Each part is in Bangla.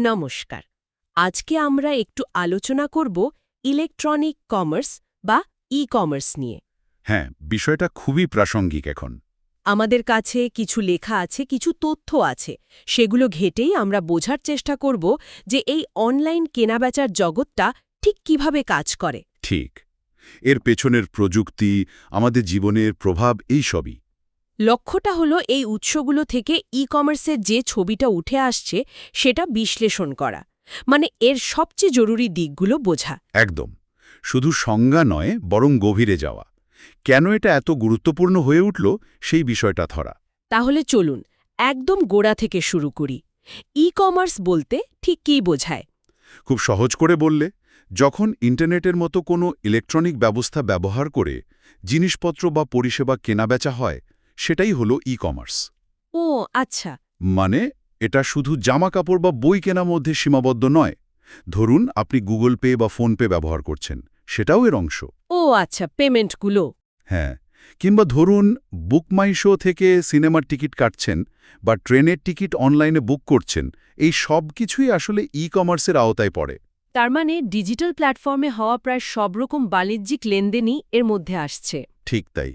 নমস্কার। আজকে আমরা একটু আলোচনা করব ইলেকট্রনিক কমার্স বা ই কমার্স নিয়ে। হ্যাঁ বিষয়টা খুবই প্রাসঙ্গিক এখন। আমাদের কাছে কিছু লেখা আছে কিছু তথ্য আছে সেগুলো ঘেটেই আমরা বোঝার চেষ্টা করব যে এই অনলাইন কেনাবেচার জগৎটা ঠিক কীভাবে কাজ করে। ঠিক। এর পেছনের প্রযুক্তি আমাদের জীবনের প্রভাব এই সবই। লক্ষ্যটা হলো এই উৎসগুলো থেকে ই কমার্সের যে ছবিটা উঠে আসছে সেটা বিশ্লেষণ করা। মানে এর সবচেয়ে জরুরি দিকগুলো বোঝা। একদম। শুধু সংজ্ঞা নয় বরং গভীরে যাওয়া। কেন এটা এত গুরুত্বপূর্ণ হয়ে উঠল সেই বিষয়টা ধরা। তাহলে চলুন একদম গোড়া থেকে শুরু করি। ই কমার্স বলতে ঠিক কী বোঝায়? খুব সহজ করে বললে যখন ইন্টারনেটের মতো কোনো ইলেকট্রনিক ব্যবস্থা ব্যবহার করে জিনিসপত্র বা পরিষেবা কেনাবেচা হয় সেটাই হলো ই কমার্স ও আচ্ছা। মানে এটা শুধু জামা কাপড় বা বই কেনার মধ্যে সীমাবদ্ধ নয়। ধরুন আপনি গুগল পে বা ফোনপে ব্যবহার করছেন সেটাও এর অংশ। ও আচ্ছা পেমেন্টগুলো। হ্যাঁ কিংবা ধরুন বুক মাই শো থেকে সিনেমার টিকিট কাটছেন বা ট্রেনের টিকিট অনলাইনে বুক করছেন এই সব কিছুই আসলে ই কমার্সের আওতায় পড়ে। তার মানে ডিজিটাল প্ল্যাটফর্মে হওয়া প্রায় সব রকম বাণিজ্যিক লেনদেনই এর মধ্যে আসছে। ঠিক তাই।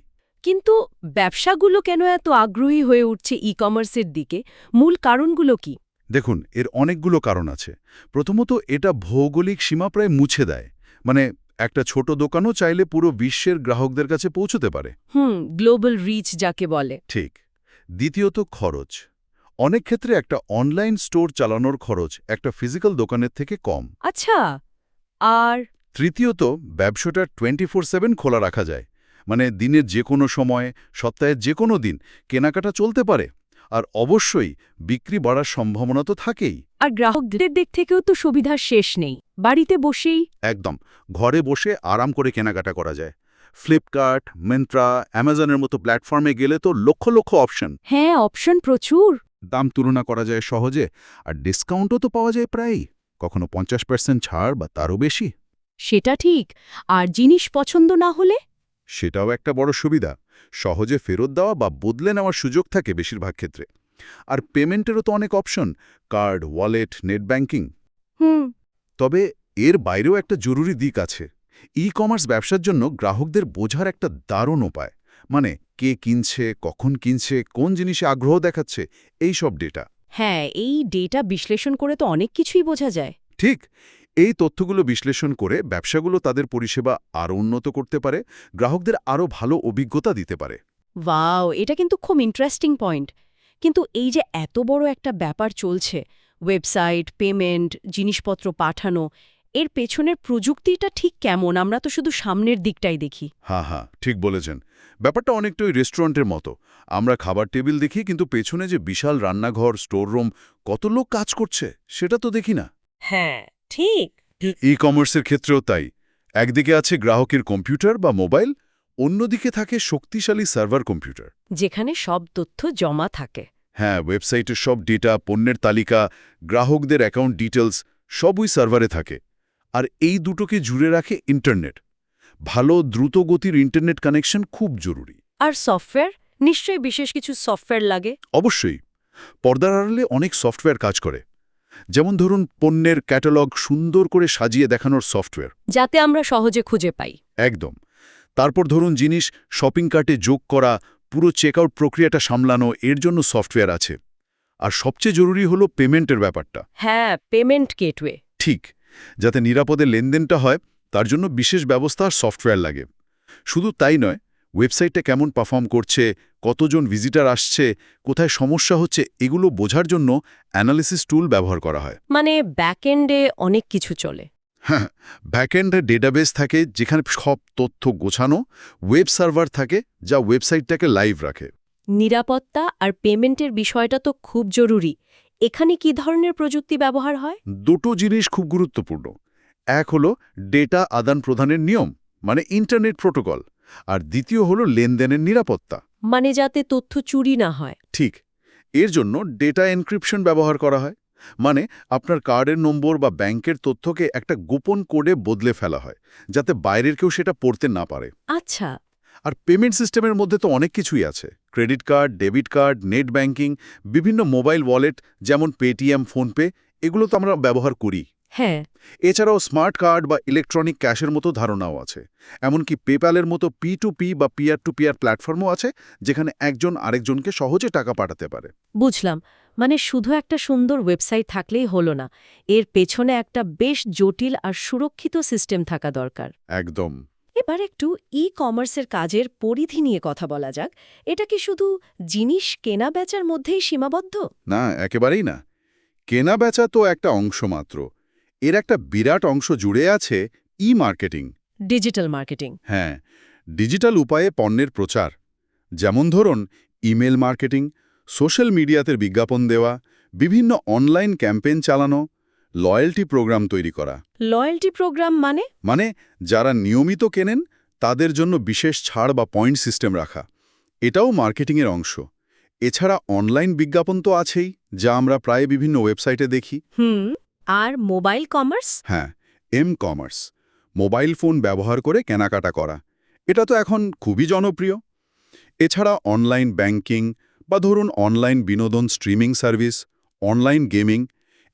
কিন্তু ব্যবসাগুলো কেন এত আগ্রহী হয়ে উঠছে ই কমার্সের দিকে? মূল কারণগুলো কি? দেখুন এর অনেকগুলো কারণ আছে। প্রথমত এটা ভৌগোলিক সীমা প্রায় মুছে দেয়। মানে একটা ছোট দোকানও চাইলে পুরো বিশ্বের গ্রাহকদের কাছে পৌঁছতে পারে। হুম গ্লোবাল রিচ যাকে বলে। ঠিক। দ্বিতীয়ত খরচ। অনেক ক্ষেত্রে একটা অনলাইন স্টোর চালানোর খরচ একটা ফিজিক্যাল দোকানের থেকে কম। আচ্ছা আর? তৃতীয়ত ব্যবসাটা টোয়েন্টি ফোর সেভেন খোলা রাখা যায়। মানে দিনের যে কোনো সময় সপ্তাহের যে কোনো দিন কেনাকাটা চলতে পারে। আর অবশ্যই বিক্রি বাড়ার সম্ভাবনা তো থাকেই। আর গ্রাহকদের দিক থেকেও তো সুবিধার শেষ নেই। বাড়িতে বসেই একদম। ঘরে বসে আরাম করে কেনাকাটা করা যায়। ফ্লিপকার্ট মিন্ত্রা অ্যামাজনের মতো প্ল্যাটফর্মে গেলে তো লক্ষ লক্ষ অপশন হ্যাঁ অপশন প্রচুর। দাম তুলনা করা যায় সহজে আর ডিসকাউন্টও তো পাওয়া যায় প্রায়ই। কখনো পঞ্চাশ পার্সেন্ট ছাড় বা তারও বেশি। সেটা ঠিক। আর জিনিস পছন্দ না হলে সেটাও একটা বড় সুবিধা। সহজে ফেরত দেওয়া বা বদলে নেওয়ার সুযোগ থাকে বেশিরভাগ ক্ষেত্রে। আর পেমেন্টেরও তো অনেক option card wallet net banking. তবে এর বাইরেও একটা জরুরি দিক আছে। ই কমার্স ব্যবসার জন্য গ্রাহকদের বোঝার একটা দারুণ উপায়। মানে কে কিনছে কখন কিনছে কোন জিনিসে আগ্রহ দেখাচ্ছে এই সব ডেটা হ্যাঁ এই ডেটা বিশ্লেষণ করে তো অনেক কিছুই বোঝা যায়। ঠিক। এই তথ্যগুলো বিশ্লেষণ করে ব্যবসাগুলো তাদের পরিষেবা আরও উন্নত করতে পারে গ্রাহকদের আরও ভালো অভিজ্ঞতা দিতে পারে। ওয়াও এটা কিন্তু খুব ইন্টারেস্টিং পয়েন্ট কিন্তু এই যে এত বড় একটা ব্যাপার চলছে ওয়েবসাইট পেমেন্ট জিনিসপত্র পাঠানো এর পেছনের প্রযুক্তিটা ঠিক কেমন? আমরা তো শুধু সামনের দিকটাই দেখি। হ্যাঁ হ্যাঁ ঠিক বলেছেন। ব্যাপারটা অনেকটা ওই রেস্টুরেন্টের মতো। আমরা খাবার টেবিল দেখি কিন্তু পেছনে যে বিশাল রান্নাঘর স্টোর রুম কত লোক কাজ করছে সেটা তো দেখি না। হ্যাঁ। ঠিক। ই কমার্সের ক্ষেত্রেও তাই। একদিকে আছে গ্রাহকের কম্পিউটার বা মোবাইল অন্যদিকে থাকে শক্তিশালী সার্ভার কম্পিউটার। যেখানে সব তথ্য জমা থাকে। হ্যাঁ ওয়েবসাইটের সব ডেটা পণ্যের তালিকা গ্রাহকদের অ্যাকাউন্ট ডিটেলস সব ওই সার্ভারে থাকে। আর এই দুটোকে জুড়ে রাখে ইন্টারনেট। ভালো দ্রুত গতির ইন্টারনেট কানেকশন খুব জরুরি। আর সফটওয়্যার? নিশ্চয়ই বিশেষ কিছু সফটওয়্যার লাগে। অবশ্যই। পর্দার আড়ালে অনেক সফটওয়্যার কাজ করে। যেমন ধরুন পণ্যের ক্যাটালগ সুন্দর করে সাজিয়ে দেখানোর সফটওয়্যার। যাতে আমরা সহজে খুঁজে পাই। একদম। তারপর ধরুন জিনিস শপিং কার্টে যোগ করা পুরো চেকআউট প্রক্রিয়াটা সামলানো এর জন্য সফটওয়্যার আছে। আর সবচেয়ে জরুরি হলো পেমেন্টের ব্যাপারটা। হ্যাঁ পেমেন্ট গেটওয়ে। ঠিক। যাতে নিরাপদে লেনদেনটা হয় তার জন্য বিশেষ ব্যবস্থা আর সফটওয়্যার লাগে। শুধু তাই নয় ওয়েবসাইটটা কেমন পারফর্ম করছে কতজন ভিজিটার আসছে কোথায় সমস্যা হচ্ছে এগুলো বোঝার জন্য অ্যানালিসিস টুল ব্যবহার করা হয়। মানে ব্যাকএন্ডে অনেক কিছু চলে। হ্যাঁ ব্যাকএন্ডে ডেটাবেস থাকে যেখানে সব তথ্য গোছানো ওয়েব সার্ভার থাকে যা ওয়েবসাইটটাকে লাইভ রাখে। নিরাপত্তা আর পেমেন্টের বিষয়টা তো খুব জরুরি। এখানে কি ধরনের প্রযুক্তি ব্যবহার হয়? দুটো জিনিস খুব গুরুত্বপূর্ণ। এক হলো ডেটা আদান প্রদানের নিয়ম মানে ইন্টারনেট প্রোটোকল। আর দ্বিতীয় হল লেনদেনের নিরাপত্তা। মানে যাতে তথ্য চুরি না হয়। ঠিক। এর জন্য ডেটা এনক্রিপশন ব্যবহার করা হয়। মানে আপনার কার্ডের নম্বর বা ব্যাংকের তথ্যকে একটা গোপন কোডে বদলে ফেলা হয় যাতে বাইরের কেউ সেটা পড়তে না পারে। আচ্ছা। আর পেমেন্ট সিস্টেমের মধ্যে তো অনেক কিছুই আছে। Credit card debit card net banking বিভিন্ন মোবাইল ওয়ালেট যেমন পেটিএম ফোনপে এগুলো তো আমরা ব্যবহার করি। হ্যাঁ। এছাড়াও স্মার্ট কার্ড বা ইলেকট্রনিক ক্যাশের মতো ধারণাও আছে। এমনকি পেপ্যালের মতো পি টু পি বা পিয়ার টু পিয়ার প্ল্যাটফর্মও আছে যেখানে একজন আরেকজনকে সহজে টাকা পাঠাতে পারে। বুঝলাম। মানে শুধু একটা সুন্দর ওয়েবসাইট থাকলেই হলো না এর পেছনে একটা বেশ জটিল আর সুরক্ষিত সিস্টেম থাকা দরকার। একদম। এবার একটু ই কমার্সের কাজের পরিধি নিয়ে কথা বলা যাক। এটা কি শুধু জিনিস কেনা বেচার মধ্যেই সীমাবদ্ধ? না একেবারেই না। কেনা বেচা তো একটা অংশ মাত্র। এর একটা বিরাট অংশ জুড়ে আছে ই মার্কেটিং ডিজিটাল মার্কেটিং। হ্যাঁ ডিজিটাল উপায়ে পণ্যের প্রচার। যেমন ধরুন ইমেল মার্কেটিং সোশ্যাল মিডিয়াতে বিজ্ঞাপন দেওয়া বিভিন্ন অনলাইন ক্যাম্পেইন চালানো লয়্যাল্টি প্রোগ্রাম তৈরি করা। লয়্যাল্টি প্রোগ্রাম মানে? মানে যারা নিয়মিত কেনেন তাদের জন্য বিশেষ ছাড় বা পয়েন্ট সিস্টেম রাখা। এটাও মার্কেটিংয়ের অংশ। এছাড়া অনলাইন বিজ্ঞাপন তো আছেই যা আমরা প্রায় বিভিন্ন ওয়েবসাইটে দেখি। হুম। আর মোবাইল কমার্স? হ্যাঁ এম কমার্স। মোবাইল ফোন ব্যবহার করে কেনাকাটা করা। এটা তো এখন খুবই জনপ্রিয়। এছাড়া অনলাইন ব্যাংকিং বা ধরুন অনলাইন বিনোদন স্ট্রিমিং সার্ভিস অনলাইন গেমিং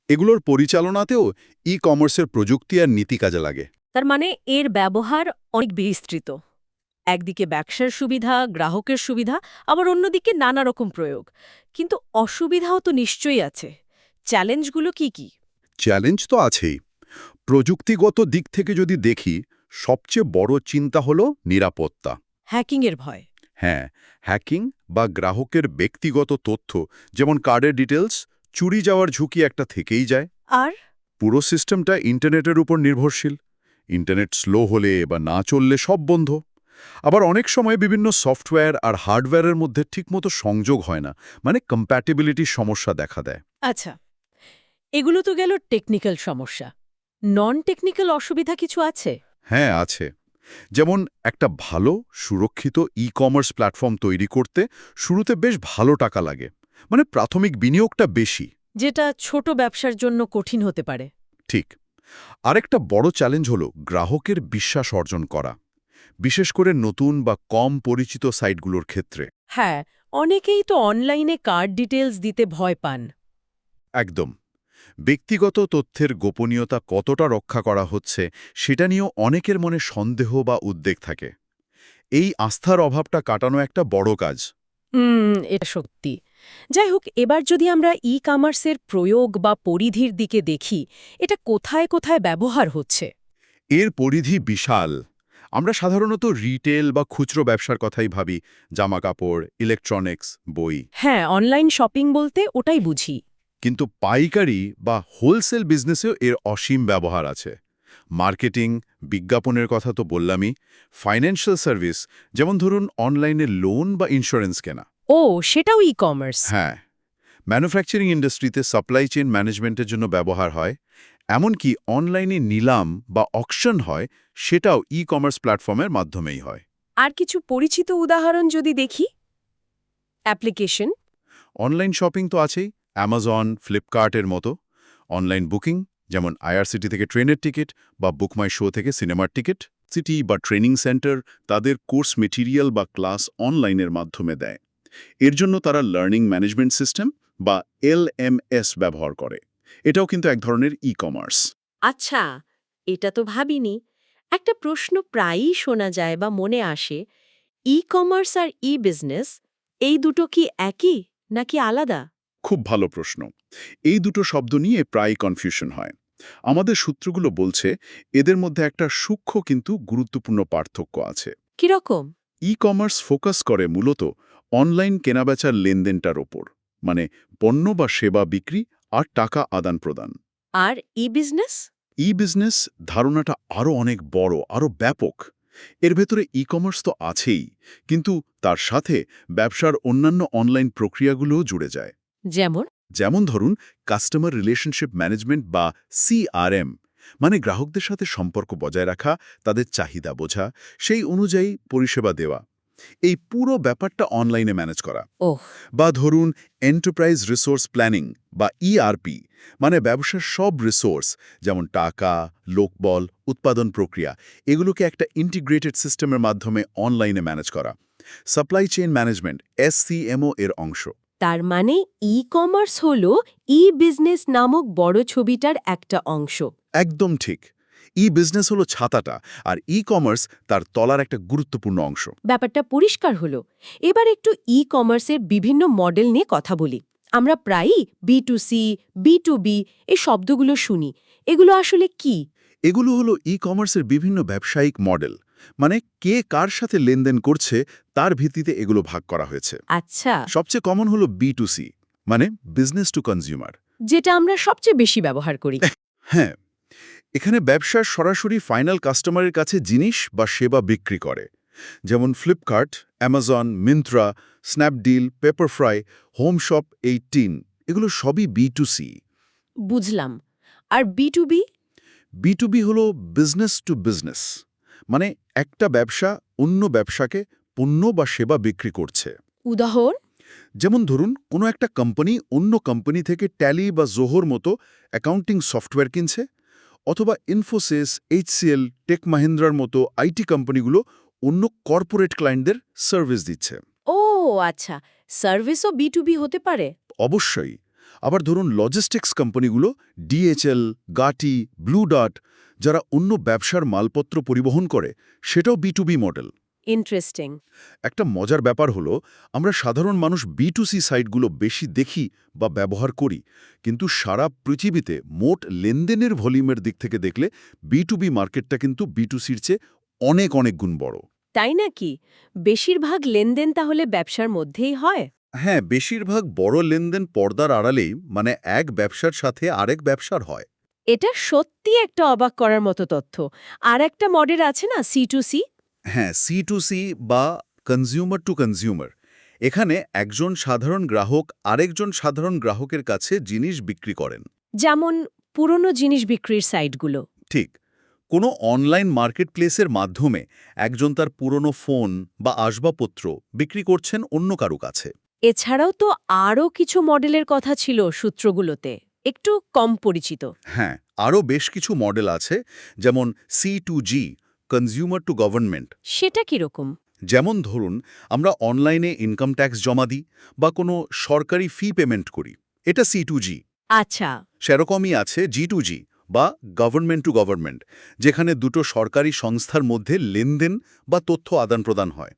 এগুলোর পরিচালনাতেও ই কমার্সের প্রযুক্তি আর নীতি কাজে লাগে। তার মানে এর ব্যবহার অনেক বিস্তৃত। একদিকে ব্যবসার সুবিধা গ্রাহকের সুবিধা আবার অন্যদিকে নানা রকম প্রয়োগ। কিন্তু অসুবিধাও তো নিশ্চয়ই আছে। চ্যালেঞ্জগুলো কি কি? চ্যালেঞ্জ তো আছেই। প্রযুক্তিগত দিক থেকে যদি দেখি সবচেয়ে বড় চিন্তা হলো নিরাপত্তা। হ্যাকিংয়ের ভয়। হ্যাঁ হ্যাকিং বা গ্রাহকের ব্যক্তিগত তথ্য যেমন কার্ডের ডিটেলস চুরি যাওয়ার ঝুঁকি একটা থেকেই যায়। আর? পুরো সিস্টেমটা ইন্টারনেটের উপর নির্ভরশীল। ইন্টারনেট স্লো হলে বা না চললে সব বন্ধ। আবার অনেক সময় বিভিন্ন সফটওয়্যার আর হার্ডওয়্যারের মধ্যে ঠিকমতো সংযোগ হয় না মানে কম্প্যাটিবিলিটির সমস্যা দেখা দেয়। আচ্ছা। এগুলো তো গেল টেকনিক্যাল সমস্যা। নন টেকনিক্যাল অসুবিধা কিছু আছে? হ্যাঁ আছে। যেমন একটা ভালো সুরক্ষিত ই কমার্স প্ল্যাটফর্ম তৈরি করতে শুরুতে বেশ ভালো টাকা লাগে। মানে প্রাথমিক বিনিয়োগটা বেশি। যেটা ছোট ব্যবসার জন্য কঠিন হতে পারে। ঠিক। আরেকটা বড় চ্যালেঞ্জ হল গ্রাহকের বিশ্বাস অর্জন করা। বিশেষ করে নতুন বা কম পরিচিত সাইটগুলোর ক্ষেত্রে। হ্যাঁ অনেকেই তো অনলাইনে কার্ড ডিটেলস দিতে ভয় পান। একদম। ব্যক্তিগত তথ্যের গোপনীয়তা কতটা রক্ষা করা হচ্ছে সেটা নিয়েও অনেকের মনে সন্দেহ বা উদ্বেগ থাকে। এই আস্থার অভাবটা কাটানো একটা বড় কাজ। এটা সত্যি। যাই হোক এবার যদি আমরা ই কমার্সের প্রয়োগ বা পরিধির দিকে দেখি এটা কোথায় কোথায় ব্যবহার হচ্ছে? এর পরিধি বিশাল। আমরা সাধারণত রিটেল বা খুচরো ব্যবসার কথাই ভাবি জামাকাপড় ইলেকট্রনিক্স বই। হ্যাঁ অনলাইন শপিং বলতে ওটাই বুঝি। কিন্তু পাইকারি বা হোলসেল বিজনেসেও এর অসীম ব্যবহার আছে। মার্কেটিং বিজ্ঞাপনের কথা তো বললামই ফাইন্যান্সিয়াল সার্ভিস যেমন ধরুন অনলাইনে লোন বা ইন্স্যুরেন্স কেনা। ও সেটাও ই কমার্স হ্যাঁ ম্যানুফ্যাকচারিং ইন্ডাস্ট্রিতে সাপ্লাই চেইন ম্যানেজমেন্টের জন্য ব্যবহার হয় এমনকি অনলাইনে নিলাম বা অকশন হয় সেটাও ই কমার্স প্ল্যাটফর্মের মাধ্যমেই হয়। আর কিছু পরিচিত উদাহরণ যদি দেখি? অ্যাপ্লিকেশন? অনলাইন শপিং তো আছেই অ্যামাজন ফ্লিপকার্টের মতো অনলাইন বুকিং যেমন আইআরসিটি থেকে ট্রেনের টিকিট বা বুকমাই শো থেকে সিনেমার টিকিট সিটি বা ট্রেনিং সেন্টার তাদের কোর্স মেটিরিয়াল বা ক্লাস অনলাইনের মাধ্যমে দেয়। এর জন্য তারা লার্নিং ম্যানেজমেন্ট সিস্টেম বা এলএমএস ব্যবহার করে। এটাও কিন্তু এক ধরনের ই কমার্স আচ্ছা এটা তো ভাবিনি। একটা প্রশ্ন প্রায়ই শোনা যায় বা মনে আসে ই কমার্স আর ই বিজনেস এই দুটো কি একই নাকি আলাদা? খুব ভালো প্রশ্ন। এই দুটো শব্দ নিয়ে প্রায় কনফিউশন হয়। আমাদের সূত্রগুলো বলছে এদের মধ্যে একটা সূক্ষ্ম কিন্তু গুরুত্বপূর্ণ পার্থক্য আছে। কীরকম? ই কমার্স ফোকাস করে মূলত অনলাইন কেনাবেচার লেনদেনটার ওপর মানে পণ্য বা সেবা বিক্রি আর টাকা আদান প্রদান। আর ই বিজনেস ই বিজনেস ধারণাটা আরও অনেক বড় আরও ব্যাপক। এর ভেতরে ই কমার্স তো আছেই কিন্তু তার সাথে ব্যবসার অন্যান্য অনলাইন প্রক্রিয়াগুলোও জুড়ে যায়। যেমন? যেমন ধরুন কাস্টমার রিলেশনশিপ ম্যানেজমেন্ট বা সিআরএম মানে গ্রাহকদের সাথে সম্পর্ক বজায় রাখা তাদের চাহিদা বোঝা সেই অনুযায়ী পরিষেবা দেওয়া। এই পুরো ব্যাপারটা অনলাইনে ম্যানেজ করা। বা ধরুন এন্টারপ্রাইজ রিসোর্স প্ল্যানিং বা ইআরপি মানে ব্যবসার সব রিসোর্স যেমন টাকা লোকবল উৎপাদন প্রক্রিয়া এগুলোকে একটা ইন্টিগ্রেটেড সিস্টেমের মাধ্যমে অনলাইনে ম্যানেজ করা। সাপ্লাই চেইন ম্যানেজমেন্ট এসসিএমও এর অংশ। তার মানে ই কমার্স হল ই বিজনেস নামক বড় ছবিটার একটা অংশ। একদম ঠিক। ই বিজনেস হলো ছাতাটা আর ই কমার্স তার তলার একটা গুরুত্বপূর্ণ অংশ। ব্যাপারটা পরিষ্কার হলো। এবার একটু ই কমার্সের বিভিন্ন মডেল নিয়ে কথা বলি। আমরা প্রায়ই B to C B to B এই শব্দগুলো শুনি। এগুলো আসলে কি? এগুলো হলো ই কমার্সের বিভিন্ন ব্যবসায়িক মডেল মানে কে কার সাথে লেনদেন করছে তার ভিত্তিতে এগুলো ভাগ করা হয়েছে। আচ্ছা। সবচেয়ে কমন হলো বি টু সি মানে বিজনেস টু কনজিউমার যেটা আমরা সবচেয়ে বেশি ব্যবহার করি। হ্যাঁ এখানে ব্যবসার সরাসরি ফাইনাল কাস্টমারের কাছে জিনিস বা সেবা বিক্রি করে। যেমন Flipkart Amazon Myntra Snapdeal Pepperfry home shop eighteen এগুলো সবই বি টু সি বুঝলাম। আর B to B B to B হল বিজনেস টু বিজনেস মানে একটা ব্যবসা অন্য ব্যবসাকে পণ্য বা সেবা বিক্রি করছে। উদাহরণ? যেমন ধরুন কোনো একটা কোম্পানি অন্য কোম্পানি থেকে ট্যালি বা জোহর মতো অ্যাকাউন্টিং সফটওয়্যার কিনছে অথবা ইনফোসিস এইচসিএল টেক মাহিন্দ্রার মতো আইটি কোম্পানিগুলো অন্য কর্পোরেট ক্লায়েন্টদের সার্ভিস দিচ্ছে। ও আচ্ছা। সার্ভিসও বি টু বি হতে পারে? অবশ্যই। আবার ধরুন লজিস্টিক্স কোম্পানিগুলো ডিএচএল গাটি ব্লু ডট যারা অন্য ব্যবসার মালপত্র পরিবহন করে সেটাও B to B model interesting একটা মজার ব্যাপার হলো আমরা সাধারণ মানুষ বি টু সি সাইটগুলো বেশি দেখি বা ব্যবহার করি কিন্তু সারা পৃথিবীতে মোট লেনদেনের ভলিউমের দিক থেকে দেখলে বি টু বি মার্কেটটা কিন্তু বি টু সির চেয়ে অনেক অনেক গুণ বড়। তাই নাকি? বেশিরভাগ লেনদেন তাহলে ব্যবসার মধ্যেই হয়? হ্যাঁ বেশিরভাগ বড় লেনদেন পর্দার আড়ালেই মানে এক ব্যবসার সাথে আরেক ব্যবসার হয়। এটা সত্যি একটা অবাক করার মতো তথ্য। আর একটা মডেল আছে না সি টু সি হ্যাঁ সি টু সি বা কনজিউমার টু কনজিউমার এখানে একজন সাধারণ গ্রাহক আরেকজন সাধারণ গ্রাহকের কাছে জিনিস বিক্রি করেন। যেমন পুরনো জিনিস বিক্রির সাইটগুলো। ঠিক। কোনো অনলাইন মার্কেটপ্লেসের মাধ্যমে একজন তার পুরনো ফোন বা আসবাবপত্র বিক্রি করছেন অন্য কারও কাছে। এছাড়াও তো আরও কিছু মডেলের কথা ছিল সূত্রগুলোতে। একটু কম পরিচিত। হ্যাঁ আরও বেশ কিছু মডেল আছে যেমন C to G consumer to government সেটা কীরকম? যেমন ধরুন আমরা অনলাইনে ইনকাম ট্যাক্স জমা দিই বা কোনো সরকারি ফি পেমেন্ট করি। এটা সি টু জি আচ্ছা। সেরকমই আছে জি টু জি বা গভর্নমেন্ট টু গভর্নমেন্ট যেখানে দুটো সরকারি সংস্থার মধ্যে লেনদেন বা তথ্য আদান প্রদান হয়।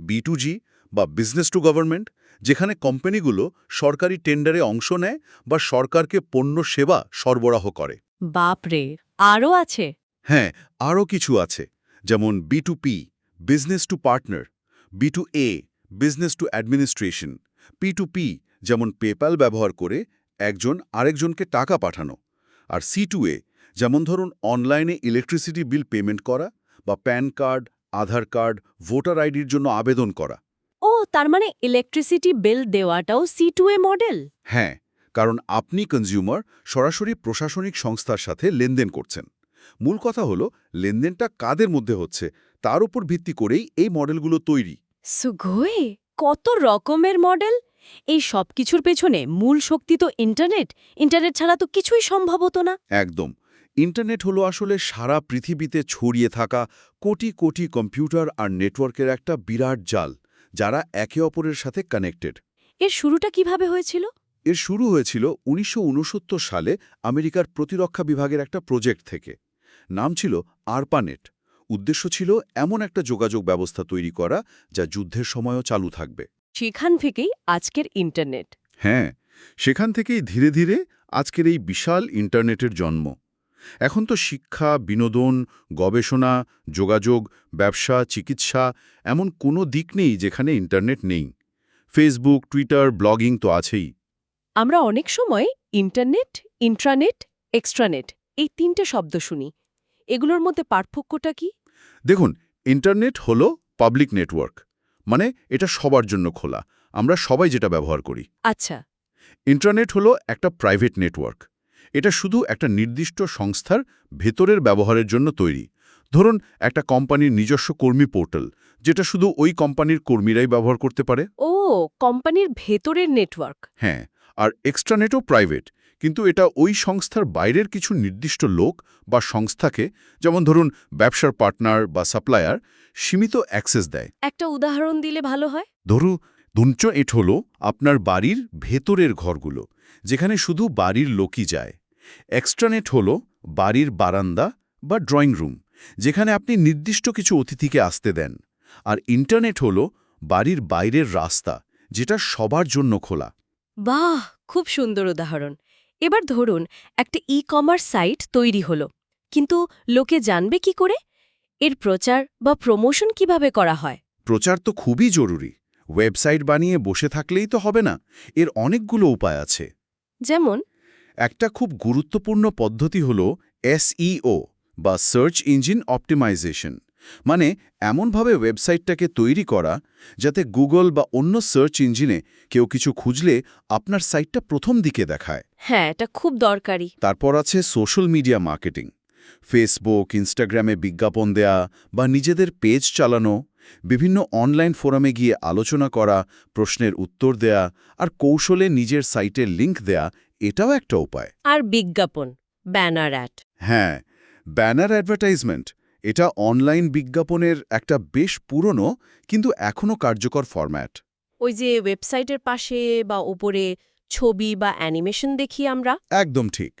বি টু জি বা বিজনেস টু গভর্নমেন্ট যেখানে কোম্পানিগুলো সরকারি টেন্ডারে অংশ নেয় বা সরকারকে পণ্য সেবা সরবরাহ করে। বাপরে আরও আছে? হ্যাঁ আরও কিছু আছে। যেমন B to P business to partner B to A business to administration P to P যেমন পেপ্যাল ব্যবহার করে একজন আরেকজনকে টাকা পাঠানো আর সি টু এ যেমন ধরুন অনলাইনে ইলেকট্রিসিটি বিল পেমেন্ট করা বা PAN card Aadhaar card voter আইডির জন্য আবেদন করা। তার মানে ইলেকট্রিসিটি বিল দেওয়াটাও সি টু এ মডেল হ্যাঁ কারণ আপনি কনজিউমার সরাসরি প্রশাসনিক সংস্থার সাথে লেনদেন করছেন। মূল কথা হলো লেনদেনটা কাদের মধ্যে হচ্ছে তার উপর ভিত্তি করেই এই মডেলগুলো তৈরি। সুগোয়ে কত রকমের মডেল এই সব কিছুর পেছনে মূল শক্তি তো ইন্টারনেট ইন্টারনেট ছাড়া তো কিছুই সম্ভব হতো না। একদম। ইন্টারনেট হলো আসলে সারা পৃথিবীতে ছড়িয়ে থাকা কোটি কোটি কম্পিউটার আর নেটওয়ার্কের একটা বিরাট জাল। যারা একে অপরের সাথে কানেক্টেড এর শুরুটা কীভাবে হয়েছিল? এর শুরু হয়েছিল উনিশশো উনসত্তর সালে আমেরিকার প্রতিরক্ষা বিভাগের একটা প্রজেক্ট থেকে। নাম ছিল আরপানেট। উদ্দেশ্য ছিল এমন একটা যোগাযোগ ব্যবস্থা তৈরি করা যা যুদ্ধের সময়ও চালু থাকবে। সেখান থেকেই আজকের ইন্টারনেট হ্যাঁ সেখান থেকেই ধীরে ধীরে আজকের এই বিশাল ইন্টারনেটের জন্ম। এখন তো শিক্ষা বিনোদন গবেষণা যোগাযোগ ব্যবসা চিকিৎসা এমন কোনো দিক নেই যেখানে ইন্টারনেট নেই। ফেসবুক টুইটার ব্লগিং তো আছেই। আমরা অনেক সময় ইন্টারনেট ইন্ট্রানেট এক্সট্রানেট এই তিনটে শব্দ শুনি। এগুলোর মধ্যে পার্থক্যটা কি? দেখুন ইন্টারনেট হলো পাবলিক নেটওয়ার্ক মানে এটা সবার জন্য খোলা। আমরা সবাই যেটা ব্যবহার করি। আচ্ছা। ইন্টারনেট হলো একটা প্রাইভেট নেটওয়ার্ক এটা শুধু একটা নির্দিষ্ট সংস্থার ভেতরের ব্যবহারের জন্য তৈরি। ধরুন একটা কোম্পানির নিজস্ব কর্মী পোর্টাল যেটা শুধু ওই কোম্পানির কর্মীরাই ব্যবহার করতে পারে। ও কোম্পানির ভেতরের নেটওয়ার্ক। হ্যাঁ আর এক্সট্রানেটও প্রাইভেট কিন্তু এটা ওই সংস্থার বাইরের কিছু নির্দিষ্ট লোক বা সংস্থাকে যেমন ধরুন ব্যবসার পার্টনার বা সাপ্লায়ার সীমিত অ্যাক্সেস দেয়। একটা উদাহরণ দিলে ভালো হয়? ধরু দুঞ্চ এট হল আপনার বাড়ির ভেতরের ঘরগুলো যেখানে শুধু বাড়ির লোকই যায়। এক্সট্রানেট হল বাড়ির বারান্দা বা ড্রয়িং রুম যেখানে আপনি নির্দিষ্ট কিছু অতিথিকে আসতে দেন। আর ইন্টারনেট হল বাড়ির বাইরের রাস্তা যেটা সবার জন্য খোলা। বাহ! খুব সুন্দর উদাহরণ। এবার ধরুন একটা ই কমার্স সাইট তৈরি হলো কিন্তু লোকে জানবে কি করে? এর প্রচার বা প্রমোশন কীভাবে করা হয়? প্রচার তো খুবই জরুরি। ওয়েবসাইট বানিয়ে বসে থাকলেই তো হবে না। এর অনেকগুলো উপায় আছে। যেমন একটা খুব গুরুত্বপূর্ণ পদ্ধতি হল এসইও বা সার্চ ইঞ্জিন অপটিমাইজেশন। মানে এমনভাবে ওয়েবসাইটটাকে তৈরি করা যাতে গুগল বা অন্য সার্চ ইঞ্জিনে কেউ কিছু খুঁজলে আপনার সাইটটা প্রথম দিকে দেখায়। হ্যাঁ এটা খুব দরকারি। তারপর আছে সোশ্যাল মিডিয়া মার্কেটিং। ফেসবুক ইনস্টাগ্রামে বিজ্ঞাপন দেয়া বা নিজেদের পেজ চালানো। বিভিন্ন অনলাইন ফোরামে গিয়ে আলোচনা করা প্রশ্নের উত্তর দেয়া আর কৌশলে নিজের সাইটের লিংক দেয়া এটাও একটা উপায়। আর বিজ্ঞাপন ব্যানার অ্যাড। হ্যাঁ ব্যানার অ্যাডভার্টাইজমেন্ট এটা অনলাইন বিজ্ঞাপনের একটা বেশ পুরনো কিন্তু এখনও কার্যকর ফরম্যাট। ওই যে ওয়েবসাইটের পাশে বা ওপরে ছবি বা অ্যানিমেশন দেখি আমরা? একদম ঠিক।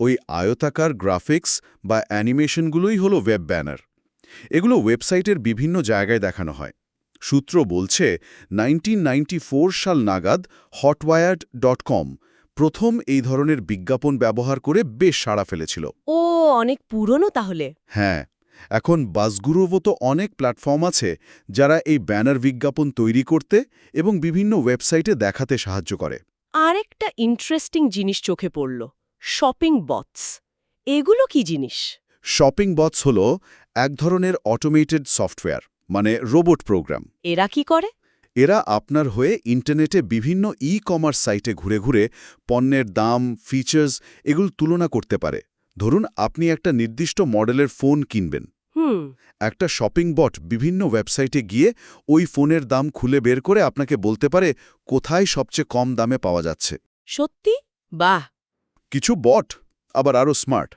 ওই আয়তাকার গ্রাফিক্স বা অ্যানিমেশনগুলোই হলো ওয়েব ব্যানার। এগুলো ওয়েবসাইটের বিভিন্ন জায়গায় দেখানো হয়। সূত্র বলছে 1994 সাল নাগাদ হটওয়ার্ড ডট কম প্রথম এই ধরনের বিজ্ঞাপন ব্যবহার করে বেশ সাড়া ফেলেছিল। ও অনেক পুরনো তাহলে। হ্যাঁ এখন বাসগুরুও তো অনেক প্ল্যাটফর্ম আছে যারা এই ব্যানার বিজ্ঞাপন তৈরি করতে এবং বিভিন্ন ওয়েবসাইটে দেখাতে সাহায্য করে। আরেকটা ইন্টারেস্টিং জিনিস চোখে পড়ল শপিং বটস। এগুলো কি জিনিস? শপিং বটস হল এক ধরনের অটোমেটেড সফটওয়্যার মানে রোবট প্রোগ্রাম এরা কি করে? এরা আপনার হয়ে ইন্টারনেটে বিভিন্ন ই কমার্স সাইটে ঘুরে ঘুরে পণ্যের দাম ফিচার্স এগুলো তুলনা করতে পারে। ধরুন আপনি একটা নির্দিষ্ট মডেলের ফোন কিনবেন। একটা শপিং বট বিভিন্ন ওয়েবসাইটে গিয়ে ওই ফোনের দাম খুলে বের করে আপনাকে বলতে পারে কোথায় সবচেয়ে কম দামে পাওয়া যাচ্ছে। সত্যি? বাহ! কিছু বট আবার আরও স্মার্ট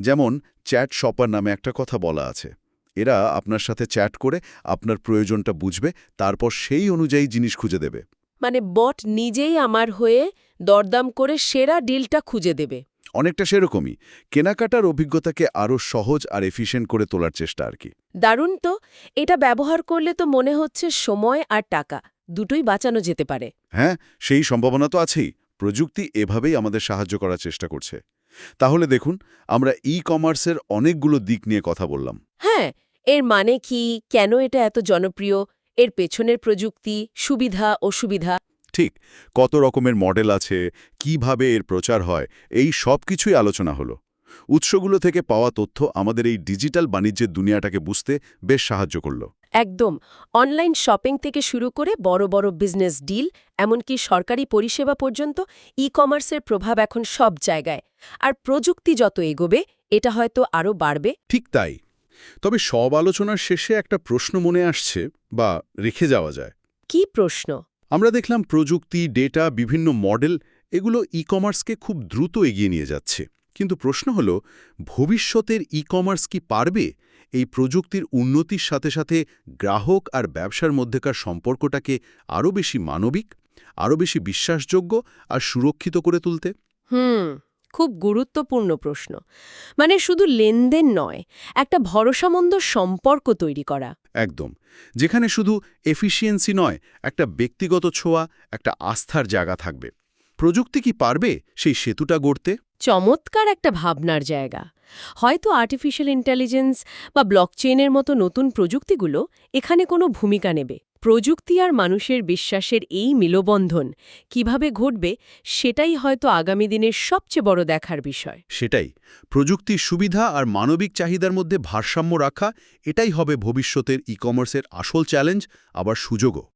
যেমন চ্যাট শপার নামে একটা কথা বলা আছে। এরা আপনার সাথে চ্যাট করে আপনার প্রয়োজনটা বুঝবে তারপর সেই অনুযায়ী জিনিস খুঁজে দেবে। মানে বট নিজেই আমার হয়ে দরদাম করে সেরা ডিলটা খুঁজে দেবে। অনেকটা সেরকমই। কেনাকাটার অভিজ্ঞতাকে আরও সহজ আর এফিশিয়েন্ট করে তোলার চেষ্টা আর কি। দারুণ তো। এটা ব্যবহার করলে তো মনে হচ্ছে সময় আর টাকা দুটোই বাঁচানো যেতে পারে। হ্যাঁ সেই সম্ভাবনা তো আছেই। প্রযুক্তি এভাবেই আমাদের সাহায্য করার চেষ্টা করছে। তাহলে দেখুন আমরা ই কমার্সের অনেকগুলো দিক নিয়ে কথা বললাম। হ্যাঁ এর মানে কি? কেন এটা এত জনপ্রিয়? এর পেছনের প্রযুক্তি সুবিধা অসুবিধা? ঠিক কত রকমের মডেল আছে কীভাবে এর প্রচার হয় এই সব কিছুই আলোচনা হলো। উৎসগুলো থেকে পাওয়া তথ্য আমাদের এই ডিজিটাল বাণিজ্যের দুনিয়াটাকে বুঝতে বেশ সাহায্য করল। একদম। অনলাইন শপিং থেকে শুরু করে বড় বড় বিজনেস ডিল এমনকি সরকারি পরিষেবা পর্যন্ত ই কমার্সের প্রভাব এখন সব জায়গায়। আর প্রযুক্তি যত এগোবে এটা হয়তো আরও বাড়বে। ঠিক তাই। তবে সব আলোচনার শেষে একটা প্রশ্ন মনে আসছে বা রেখে যাওয়া যায়। কি প্রশ্ন? আমরা দেখলাম প্রযুক্তি ডেটা বিভিন্ন মডেল এগুলো ই কমার্সকে খুব দ্রুত এগিয়ে নিয়ে যাচ্ছে। কিন্তু প্রশ্ন হল ভবিষ্যতের ই কমার্স কি পারবে? এই প্রযুক্তির উন্নতির সাথে সাথে গ্রাহক আর ব্যবসার মধ্যেকার সম্পর্কটাকে আরও বেশি মানবিক আরও বেশি বিশ্বাসযোগ্য আর সুরক্ষিত করে তুলতে? হুম খুব গুরুত্বপূর্ণ প্রশ্ন। মানে শুধু লেনদেন নয় একটা ভরসামন্দ সম্পর্ক তৈরি করা। একদম যেখানে শুধু এফিসিয়েন্সি নয় একটা ব্যক্তিগত ছোঁয়া একটা আস্থার জায়গা থাকবে। প্রযুক্তি কি পারবে সেই সেতুটা গড়তে? চমৎকার একটা ভাবনার জায়গা। হয়তো আর্টিফিশিয়াল ইন্টেলিজেন্স বা ব্লকচেইনের মতো নতুন প্রযুক্তিগুলো এখানে কোনো ভূমিকা নেবে। প্রযুক্তি আর মানুষের বিশ্বাসের এই মিলবন্ধন কীভাবে ঘটবে সেটাই হয়তো আগামী দিনের সবচেয়ে বড় দেখার বিষয়। সেটাই, প্রযুক্তির সুবিধা আর মানবিক চাহিদার মধ্যে ভারসাম্য রাখা এটাই হবে ভবিষ্যতের ই কমার্সের আসল চ্যালেঞ্জ আবার সুযোগও।